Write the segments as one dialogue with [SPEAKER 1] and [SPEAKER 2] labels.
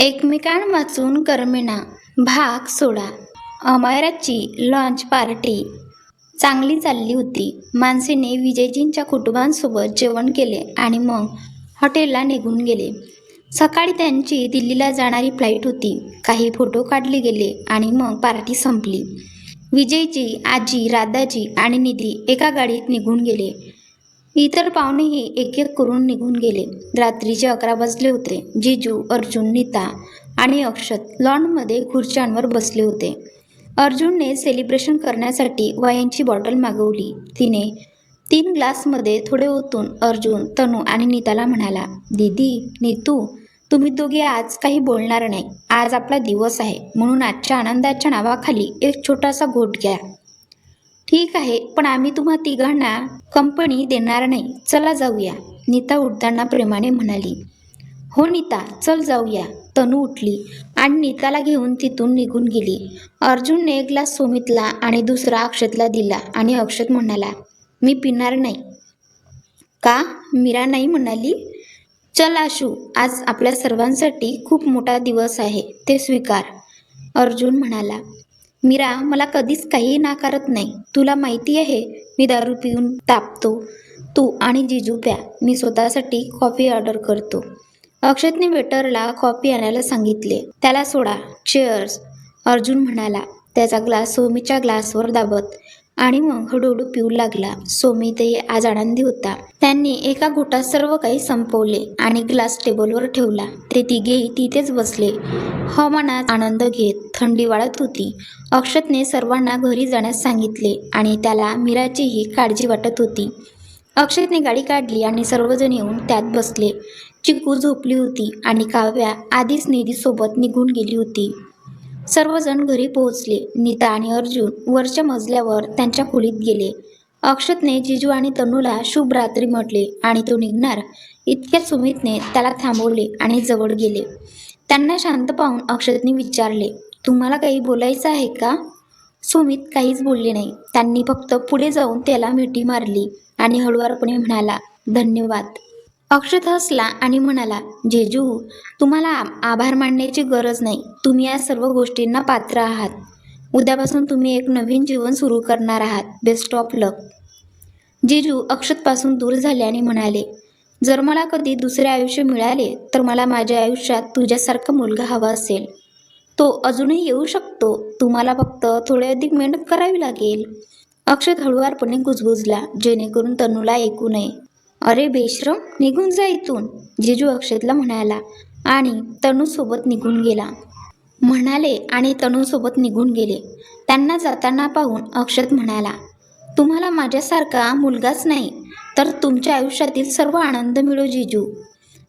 [SPEAKER 1] एकमेकांवाचून करमेना भाग सोळा. अमायराची launch party चांगली चालली होती. मानसीने विजयजींच्या कुटुंबांसोबत जेवण केले आणि मग हॉटेलला निघून गेले. सकाळी त्यांची दिल्लीला जाणारी फ्लाईट होती. काही फोटो काढले गेले आणि मग पार्टी संपली. विजयजी आजी राधाजी आणि निधी एका गाडीत निघून गेले. इतर पाहुणेही एक एक करून निघून गेले. रात्रीचे अकरा वाजले होते. जिजू अर्जुन नीता आणि अक्षत लॉनमध्ये खुर्च्यांवर बसले होते. अर्जुनने सेलिब्रेशन करण्यासाठी वाईनची बॉटल मागवली. तिने तीन ग्लासमध्ये थोडे ओतून अर्जुन तनू आणि नीताला म्हणाला दीदी नीतू तुम्ही दोघे आज काही बोलणार नाही. आज आपला दिवस आहे. म्हणून आजच्या आनंदाच्या नावाखाली एक छोटासा घोट घ्या. ठीक आहे पण आम्ही तुम्हा तिघांना कंपनी देणार नाही. चला जाऊया नीता उठताना प्रेमाने म्हणाली. हो नीता चल जाऊया. तनू उठली आणि नीताला घेऊन तिथून निघून गेली. अर्जुनने एक ग्लास सुमितला आणि दुसरा अक्षतला दिला आणि अक्षत म्हणाला मी पिणार नाही. का? मीरा नाही? म्हणाली. चल आशू आज आपल्या सर्वांसाठी खूप मोठा दिवस आहे ते स्वीकार. अर्जुन म्हणाला. मीरा मला कधीच काही नाकारत नाही. तुला माहिती आहे मी दारू पिऊन तापतो. तू आणि जिजू प्या मी स्वतःसाठी कॉफी ऑर्डर करतो. अक्षतने वेटरला कॉफी आणायला सांगितले. त्याला सोडा. चेअर्स. अर्जुन म्हणाला. त्याचा ग्लास सोमीच्या ग्लासवर दाबत. आणि मग हळूहळू पिऊ लागला. सोमीतही आज आनंदी होता. त्यांनी एका घोटात सर्व काही संपवले आणि ग्लास टेबलवर ठेवला. ते तिघेही तिथेच बसले. हो हवामानात आनंद घेत थंडी वाढत होती. अक्षतने सर्वांना घरी जाण्यास सांगितले आणि त्याला मीराचीही काळजी वाटत होती. अक्षतने गाडी काढली आणि सर्वजण येऊन त्यात बसले. चिकू झोपली होती आणि काव्या आधीच निधीसोबत निघून गेली होती. सर्वजण घरी पोहोचले. नीता आणि अर्जुन वरच्या मजल्यावर त्यांच्या खोलीत गेले. अक्षतने जिजू आणि तनूला शुभ रात्री म्हटले आणि तो निघणार. इतक्या सुमितने त्याला थांबवले आणि जवळ गेले. त्यांना शांत पाहून अक्षतने विचारले तुम्हाला काही बोलायचं आहे का? सुमित काहीच बोलले नाही. त्यांनी फक्त पुढे जाऊन त्याला मिठी मारली आणि हळुवारपणे म्हणाला धन्यवाद. अक्षत हसला आणि म्हणाला जेजू तुम्हाला आ- आभार मानण्याची गरज नाही. तुम्ही या सर्व गोष्टींना पात्र आहात. उद्यापासून तुम्ही एक नवीन जीवन सुरू करणार आहात. Best of luck. जेजू अक्षतपासून दूर झाले आणि म्हणाले जर मला कधी दुसरे आयुष्य मिळाले तर मला माझ्या आयुष्यात तुझ्यासारखा मुलगा हवा असेल. तो अजूनही येऊ शकतो. तुम्हाला फक्त थोडे अधिक मेहनत करावी लागेल. अक्षत हळुवारपणे गुजबुजला जेणेकरून तनूला ऐकू नये. अरे बेश्रम निघून जा इथून जिजू अक्षतला म्हणाला आणि तनूसोबत निघून गेला. म्हणाले आणि तनूसोबत निघून गेले. त्यांना जाताना पाहून अक्षत म्हणाला तुम्हाला माझ्यासारखा मुलगाच नाही तर तुमच्या आयुष्यातील सर्व आनंद मिळो जिजू.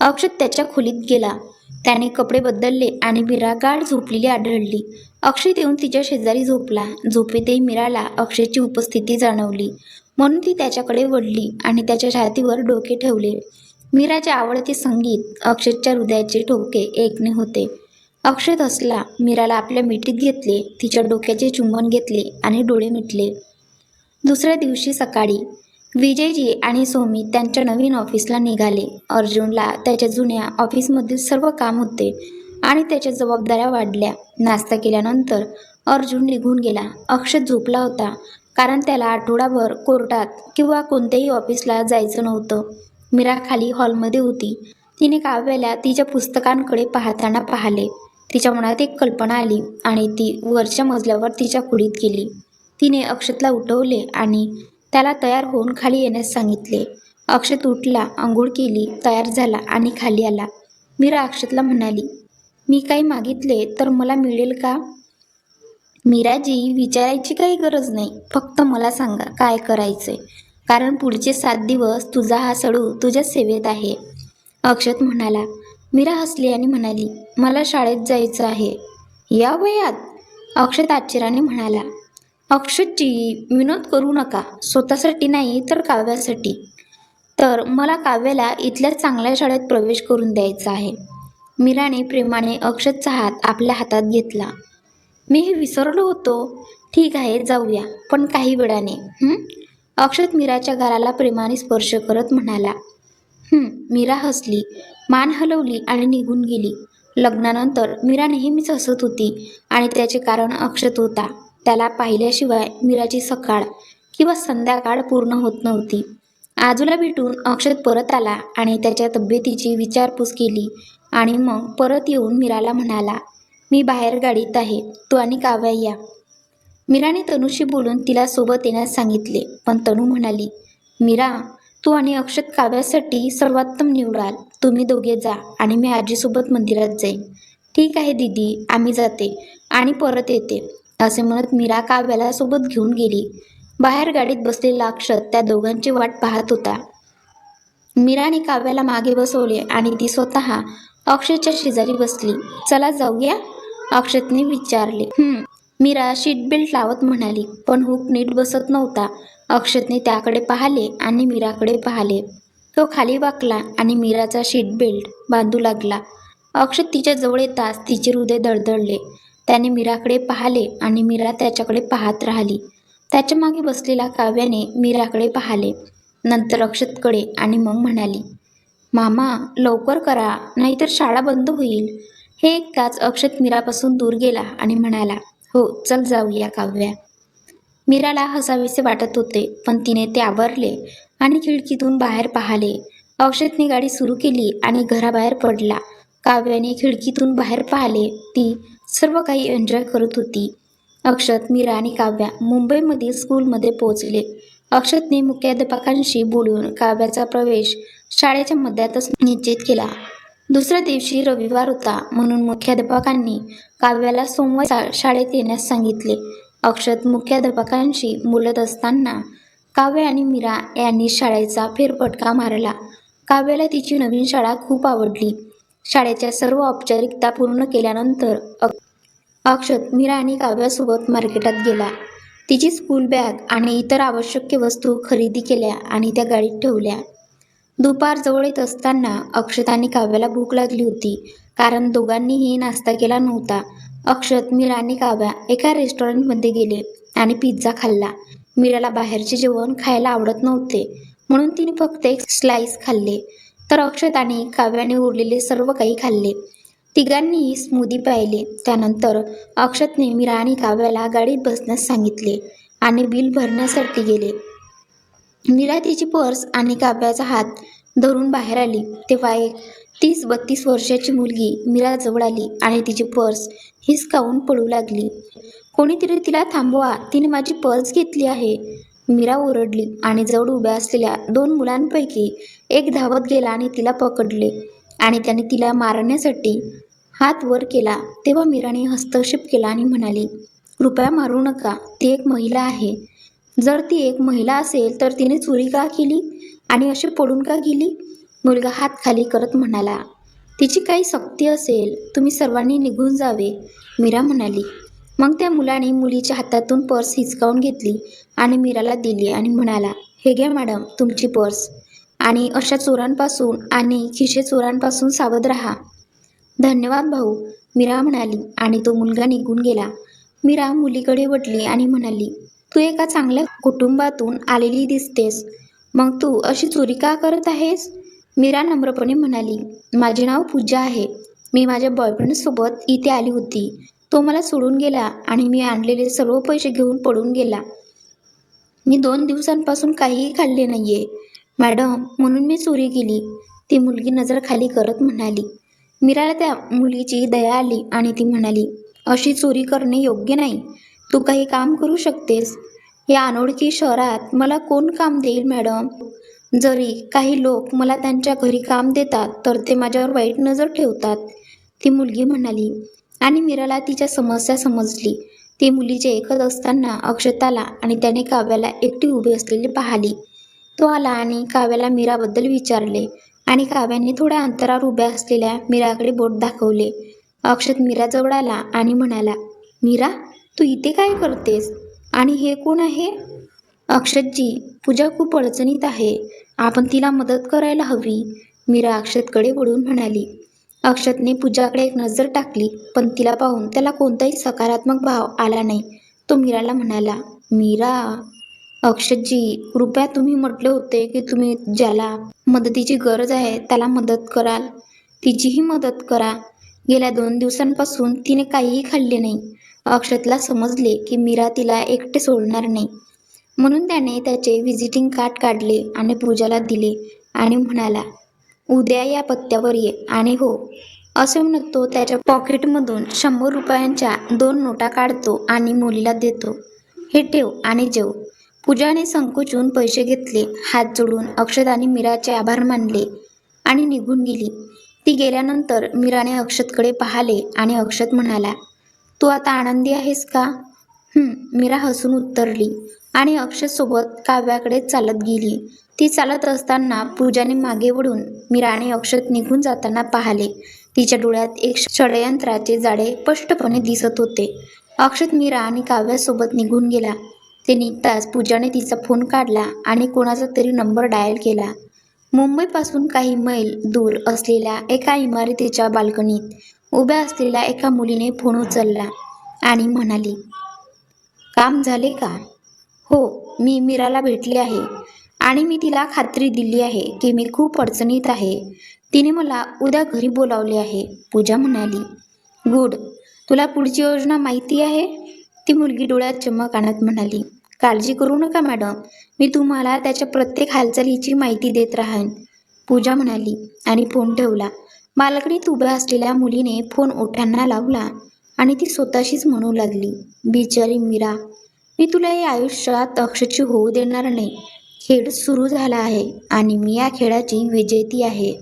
[SPEAKER 1] अक्षत त्याच्या खोलीत गेला. त्याने कपडे बदलले आणि मीरा गाढ झोपलेली आढळली. अक्षत येऊन तिच्या शेजारी झोपला. झोपेतही मीराला अक्षयची उपस्थिती जाणवली. म्हणून ती त्याच्याकडे वळली आणि त्याच्या छातीवर डोके ठेवले. मीराचे आवडते संगीत अक्षतच्या हृदयाचे ठोके एकने होते. अक्षत असला मीराला आपल्या मिठीत घेतले तिच्या डोक्याचे चुंबन घेतले आणि डोळे मिटले. दुसऱ्या दिवशी सकाळी विजयजी आणि सोमी त्यांच्या नवीन ऑफिसला निघाले. अर्जुनला त्याच्या जुन्या ऑफिसमधील सर्व काम होते आणि त्याच्या जबाबदाऱ्या वाढल्या. नाश्ता केल्यानंतर अर्जुन निघून गेला. अक्षत झोपला होता. कारण त्याला आठवडाभर कोर्टात किंवा कोणत्याही ऑफिसला जायचं नव्हतं. मीरा खाली हॉलमध्ये होती. तिने काव्याला तिच्या पुस्तकांकडे पाहताना पाहिले. तिच्या मनात एक कल्पना आली आणि ती वरच्या मजल्यावर तिच्या कुडीत गेली. तिने अक्षतला उठवले आणि त्याला तयार होऊन खाली येण्यास सांगितले. अक्षत उठला आंघोळ केली तयार झाला आणि खाली आला. मीरा अक्षतला म्हणाली मी काही मागितले तर मला मिळेल का? मीराजी विचारायची काही गरज नाही. फक्त मला सांगा काय करायचंय? कारण पुढचे सात दिवस तुझा हा सडू तुझ्या सेवेत आहे. अक्षत म्हणाला मीरा हसली आणि म्हणाली मला शाळेत जायचं आहे. या वयात? अक्षत आश्चर्याने म्हणाला अक्षतजी विनोद करू नका. स्वतःसाठी नाही तर काव्यासाठी. तर मला काव्याला इथल्या चांगल्या शाळेत प्रवेश करून द्यायचा आहे. मीराने प्रेमाने अक्षतचा हात आपल्या हातात घेतला. मी हे विसरलो होतो. ठीक आहे जाऊया. पण काही वेळाने. अक्षत मीराच्या घराला प्रेमाने स्पर्श करत म्हणाला मीरा हसली मान हलवली आणि निघून गेली. लग्नानंतर मीरा नेहमीच हसत होती आणि त्याचे कारण अक्षत होता. त्याला पाहिल्याशिवाय मीराची सकाळ किंवा संध्याकाळ पूर्ण होत नव्हती. आजूला भेटून अक्षत परत आला आणि त्याच्या तब्येतीची विचारपूस केली आणि मग परत येऊन मीराला म्हणाला मी बाहेर गाडीत आहे. तू आणि काव्या या. मीराने तनूशी बोलून तिला सोबत येण्यास सांगितले. पण तनू म्हणाली मीरा तू आणि अक्षत काव्यासाठी सर्वोत्तम निवडाल तुम्ही दोघे जा आणि मी आजीसोबत मंदिरात जाईन. ठीक आहे दीदी आम्ही जाते आणि परत येते असे म्हणत मीरा काव्याला सोबत घेऊन गेली. बाहेर गाडीत बसलेला अक्षत त्या दोघांची वाट पाहत होता. मीराने काव्याला मागे बसवले आणि ती स्वतः अक्षयच्या शेजारी बसली. चला जाऊया. अक्षतने विचारले मीरा सीट बेल्ट लावत म्हणाली पण हुक नीट बसत नव्हता. अक्षतने त्याकडे पाहिले आणि मीराकडे पाहिले. तो खाली वाकला आणि मीराचा सीट बेल्ट बांधू लागला. अक्षत तिच्या जवळ येताच तिचे हृदय दळदळले त्याने मीराकडे पाहिले आणि मीरा त्याच्याकडे पाहत राहिली. त्याच्यामागे बसलेल्या काव्याने मीराकडे पाहिले. नंतर अक्षतकडे आणि मग म्हणाली मामा लवकर करा नाहीतर शाळा बंद होईल. हे ऐकताच अक्षत मीरापासून दूर गेला आणि म्हणाला हो चल जाऊया काव्या. मीराला हसावेसे वाटत होते पण तिने ते आवरले आणि खिडकीतून बाहेर पाहिले. अक्षतने गाडी सुरू केली आणि घराबाहेर पडला. काव्याने खिडकीतून बाहेर पाहिले ती सर्व काही एन्जॉय करत होती. अक्षत मीरा आणि काव्या मुंबईमधील स्कूलमध्ये पोहोचले. अक्षतने मुख्याध्यापकांशी बोलून काव्याचा प्रवेश शाळेच्या मध्यातच निश्चित केला. दुसऱ्या दिवशी रविवार होता म्हणून मुख्याध्यापकांनी काव्याला सोमवार शा- शाळेत येण्यास सांगितले. अक्षत मुख्याध्यापकांशी बोलत असताना काव्य आणि मीरा यांनी शाळेचा फेरफटका मारला. काव्याला तिची नवीन शाळा खूप आवडली. शाळेच्या सर्व औपचारिकता पूर्ण केल्यानंतर अक्षत मीरा आणि काव्यासोबत मार्केटात गेला. तिची स्कूल बॅग आणि इतर आवश्यक वस्तू खरेदी केल्या आणि त्या गाडीत ठेवल्या. दुपार जवळ येत असताना अक्षत आणि काव्याला भूक लागली होती. कारण दोघांनीही नाश्ता केला नव्हता. अक्षत मीरा आणि काव्या एका रेस्टॉरंटमध्ये गेले आणि पिझ्झा खाल्ला. मीराला बाहेरचे जेवण खायला आवडत नव्हते. म्हणून तिने फक्त एक स्लाइस खाल्ले. तर अक्षत आणि काव्याने उरलेले सर्व काही खाल्ले. तिघांनीही स्मूदी पाहिले. त्यानंतर अक्षतने मीरा आणि काव्याला गाडीत बसण्यास सांगितले आणि बिल भरण्यासाठी गेले. मीरा तिची पर्स आणि काव्याचा हात धरून बाहेर आली. तेव्हा एक तीस बत्तीस वर्षाची मुलगी मीरा जवळ आली आणि तिची पर्स हिसकावून पडू लागली. कोणीतरी तिला थांबवा तिने माझी पर्स घेतली आहे. मीरा ओरडली आणि जवळ उभ्या असलेल्या दोन मुलांपैकी एक धावत गेला आणि तिला पकडले आणि त्याने तिला मारण्यासाठी हात वर केला. तेव्हा मीराने हस्तक्षेप केला आणि म्हणाली कृपया मारू नका ती एक महिला आहे. जर ती एक महिला असेल तर तिने चोरी का केली आणि अशी पडून का गेली? मुलगा हात खाली करत म्हणाला तिची काही सक्ती असेल तुम्ही सर्वांनी निघून जावे मीरा म्हणाली. मग त्या मुलाने मुलीच्या हातातून पर्स हिचकावून घेतली आणि मीराला दिली आणि म्हणाला हे घ्या मॅडम तुमची पर्स. आणि अशा चोरांपासून आणि खिशे चोरांपासून सावध राहा. धन्यवाद भाऊ मीरा म्हणाली आणि तो मुलगा निघून गेला. मीरा मुलीकडे वटली आणि म्हणाली तू एका चांगल्या कुटुंबातून आलेली दिसतेस. मग तू अशी चोरी का करत आहेस? मीरा नम्रपणे म्हणाली माझे नाव पूजा आहे. मी माझ्या बॉयफ्रेंडसोबत इथे आली होती. तो मला सोडून गेला आणि मी आणलेले सर्व पैसे घेऊन पडून गेला. मी दोन दिवसांपासून काहीही खाल्ले नाही आहे मॅडम म्हणून मी चोरी केली. ती मुलगी नजर खाली करत म्हणाली. मीराला त्या मुलीची दया आली आणि ती म्हणाली अशी चोरी करणे योग्य नाही. तू काही काम करू शकतेस? या अनोळखी शहरात मला कोण काम देईल मॅडम? जरी काही लोक मला त्यांच्या घरी काम देतात तर ते माझ्यावर वाईट नजर ठेवतात ती मुलगी म्हणाली. आणि मीराला तिच्या समस्या समजली. ती मुलीचे ऐकत असताना अक्षताला आणि त्याने काव्याला एकटी उभी असलेली पाहिली. तो आला आणि काव्याला मीराबद्दल विचारले. आणि काव्याने थोड्या अंतरावर उभ्या असलेल्या मीराकडे बोट दाखवले. अक्षत मीराजवळ आला आणि म्हणाला मीरा तू इथे काय करतेस? आणि हे कोण आहे? अक्षतजी पूजा खूप अडचणीत आहे. आपण तिला मदत करायला हवी. मीरा अक्षतकडे वळून म्हणाली. अक्षतने पूजाकडे एक नजर टाकली पण तिला पाहून त्याला कोणताही सकारात्मक भाव आला नाही. तो मीराला म्हणाला मीरा अक्षतजी कृपया तुम्ही म्हटले होते की तुम्ही ज्याला मदतीची गरज आहे त्याला मदत कराल. तिचीही मदत करा. गेल्या दोन दिवसांपासून तिने काहीही खाल्ले नाही. अक्षतला समजले की मीरा तिला एकटे सोडणार नाही. म्हणून त्याने त्याचे व्हिजिटिंग कार्ड काढले आणि पूजाला दिले आणि म्हणाला उद्या या पत्त्यावर ये आणि हो. असे म्हणत तो त्याच्या पॉकेटमधून शंभर रुपयांच्या दोन नोटा काढतो आणि मुलीला देतो. हे ठेव आणि जेव. पूजाने संकोचून पैसे घेतले हात जोडून अक्षत आणि मीराचे आभार मानले आणि निघून गेली. ती गेल्यानंतर मीराने अक्षतकडे पाहिले आणि अक्षत म्हणाला तू आता आनंदी आहेस का? मीरा हसून उत्तरली आणि अक्षतसोबत काव्याकडे चालत गेली. ती चालत असताना पूजाने मागे वळून मीराने अक्षत निघून जाताना पाहिले. तिच्या डोळ्यात एक षडयंत्राचे जाडे स्पष्टपणे दिसत होते. अक्षत मीरा आणि काव्यासोबत निघून गेला. ते निघताच पूजाने तिचा फोन काढला आणि कोणाचा तरी नंबर डायल केला. मुंबईपासून काही मैल दूर असलेल्या एका इमारतीच्या बाल्कनीत उभ्या असलेल्या एका मुलीने फोन उचलला आणि म्हणाली काम झाले का? हो मी मीराला भेटले आहे आणि मी तिला खात्री दिली आहे की मी खूप अडचणीत आहे. तिने मला उद्या घरी बोलावले आहे. पूजा म्हणाली गुड तुला पुढची योजना माहिती आहे? ती मुलगी डोळ्यात चमक आणत म्हणाली काळजी करू नका मॅडम. मी तुम्हाला त्याच्या प्रत्येक हालचालीची माहिती देत राहीन. पूजा म्हणाली आणि फोन ठेवला मालकडीत उभ्या असलेल्या मुलीने फोन ओठांना लावला आणि ती स्वतःशीच म्हणू लागली बिचारी मीरा मी तुला या आयुष्यात अक्षची होऊ देणार नाही. खेळ सुरू झाला आहे आणि मी या खेळाची विजेती आहे.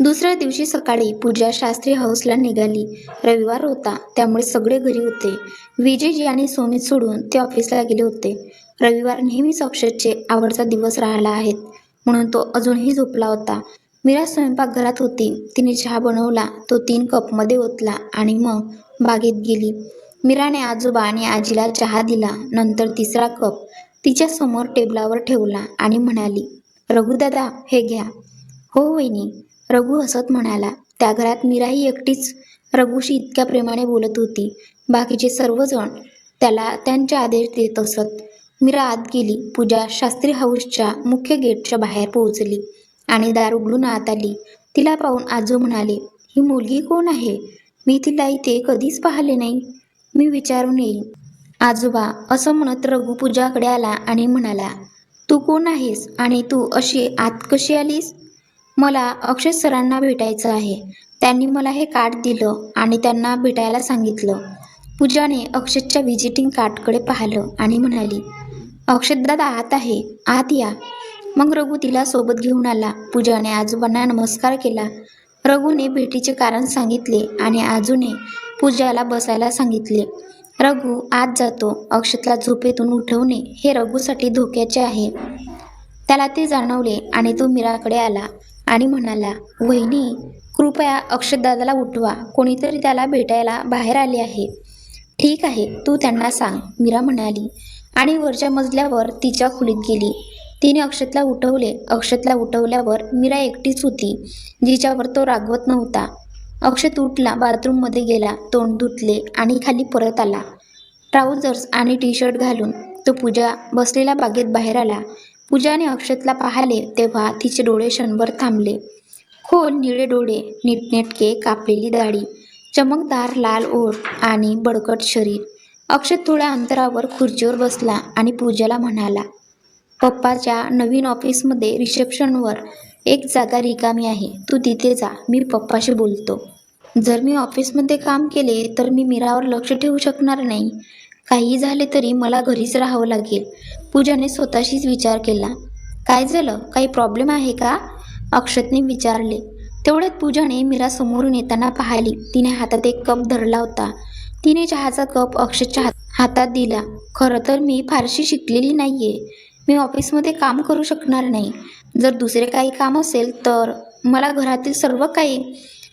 [SPEAKER 1] दुसऱ्या दिवशी सकाळी पूजा शास्त्री हाऊसला निघाली. रविवार होता त्यामुळे सगळे घरी होते. विजयजी आणि सोमित सोडून ते ऑफिसला गेले होते. रविवार नेहमीच अक्षरचे आवडता दिवस राहिला आहेत म्हणून तो अजूनही झोपला होता. मीरा स्वयंपाकघरात होती. तिने चहा बनवला. तो तीन कपमध्ये ओतला आणि मग बागेत गेली. मीराने आजोबा आणि आजीला चहा दिला. नंतर तिसरा कप तिच्या समोर टेबलावर ठेवला आणि म्हणाली रघुदादा हे घ्या. हो वहिनी रघु हसत म्हणाला. त्या घरात मीराही एकटीच रघुशी इतक्या प्रेमाने बोलत होती. बाकीचे सर्वजण त्याला त्यांचे आदेश देत असत. मीरा आत गेली. पूजा शास्त्री हाऊसच्या मुख्य गेटच्या बाहेर पोहोचली. आणि दार उघडून आत आली. तिला पाहून आजो म्हणाले ही मुलगी कोण आहे? मी तिला इथे कधीच पाहिले नाही. मी विचारून येईन. आजोबा असं म्हणत रघु पूजाकडे आला आणि म्हणाला तू कोण आहेस आणि तू अशी आत कशी आलीस? मला अक्षय सरांना भेटायचं आहे. त्यांनी मला हे कार्ड दिलं आणि त्यांना भेटायला सांगितलं. पूजाने अक्षतच्या व्हिजिटिंग कार्डकडे पाहिलं आणि म्हणाली अक्षत दादा आत आहे. आत या. मग रघु तिला सोबत घेऊन आला. पूजाने आजोबांना नमस्कार केला. रघुने भेटीचे कारण सांगितले आणि आजूने पूजाला बसायला सांगितले. रघु आत जातो. अक्षतला झोपेतून उठवणे हे रघुसाठी धोक्याचे आहे. त्याला ते जाणवले आणि तो मीराकडे आला आणि म्हणाला वहिनी कृपया अक्षतदादाला उठवा. कोणीतरी त्याला भेटायला बाहेर आले आहे. ठीक आहे. तू त्यांना सांग मीरा म्हणाली आणि वरच्या मजल्यावर तिच्या खोलीत गेली. तिने अक्षतला उठवले. अक्षतला उठवल्यावर मीरा एकटीच होती जिच्यावर तो रागवत नव्हता. अक्षत उठला बाथरूममध्ये गेला तोंड धुतले आणि खाली परत आला. ट्राऊझर्स आणि टी शर्ट घालून तो पूजा बसलेल्या बागेत बाहेर आला. पूजाने अक्षतला पाहिले तेव्हा तिचे डोळे क्षणभर थांबले. खोल निळे डोळे नीटनेटके कापलेली दाढी चमकदार लाल ओठ आणि बडकट शरीर. अक्षत थोड्या अंतरावर खुर्चीवर बसला आणि पूजाला म्हणाला पप्पाच्या नवीन ऑफिसमध्ये रिसेप्शनवर एक जागा रिकामी आहे. तू तिथे जा मी पप्पाशी बोलतो. जर मी ऑफिसमध्ये काम केले तर मी मीरावर लक्ष ठेवू शकणार नाही. काही झाले तरी मला घरीच राहावं लागेल. पूजाने स्वतःशीच विचार केला. काय झालं? काही प्रॉब्लेम आहे का? अक्षतने विचारले. तेवढ्यात पूजाने मीरा समोरून येताना पाहिली. तिने हातात एक कप धरला होता. तिने चहाचा कप अक्षतच्या हातात दिला. खरं तर मी फारशी शिकलेली नाही आहे मी ऑफिसमध्ये काम करू शकणार नाही. जर दुसरे काही काम असेल तर मला घरातील सर्व काही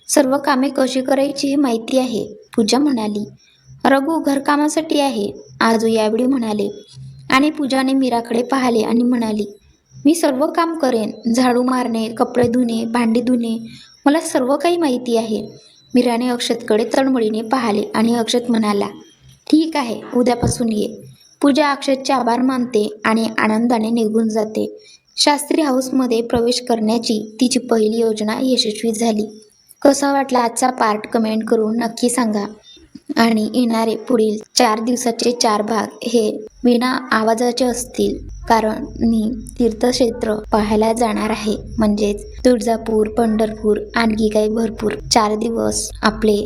[SPEAKER 1] सर्व कामे कशी करायची हे माहिती आहे पूजा म्हणाली. रघु घरकामासाठी आहे आजू यावेळी म्हणाले. आणि पूजाने मीराकडे पाहिले आणि म्हणाली मी सर्व काम करेन झाडू मारणे कपडे धुणे भांडी धुणे मला सर्व काही माहिती आहे. मीराने अक्षतकडे तळमळीने पाहिले आणि अक्षत म्हणाला ठीक आहे उद्यापासून ये. पूजा अक्षतचे आभार मानते आणि आनंदाने निघून जाते. शास्त्री हाऊसमध्ये प्रवेश करण्याची तिची पहिली योजना यशस्वी झाली. कसा वाटला आजचा पार्ट कमेंट करून नक्की सांगा. आणि येणारे पुढील चार दिवसाचे चार भाग हे विना आवाजाचे असतील कारण मी तीर्थक्षेत्र पाहायला जाणार आहे. म्हणजेच तुळजापूर पंढरपूर आणखी काही भरपूर चार दिवस आपले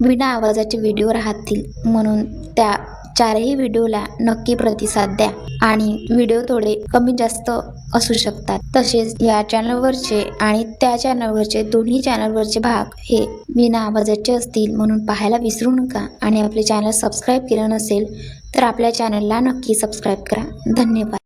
[SPEAKER 1] विना आवाजाचे व्हिडिओ राहतील. म्हणून त्या चारही व्हिडिओला नक्की प्रतिसाद द्या आणि व्हिडिओ थोडे कमी जास्त असू शकतात. तसेच या चॅनलवरचे आणि त्या चॅनलवरचे दोन्ही चॅनलवरचे भाग हे विना आवाजाचे असतील म्हणून पाहायला विसरू नका आणि आपले चॅनल सबस्क्राईब केलं नसेल तर आपल्या चॅनलला नक्की सबस्क्राईब करा. धन्यवाद.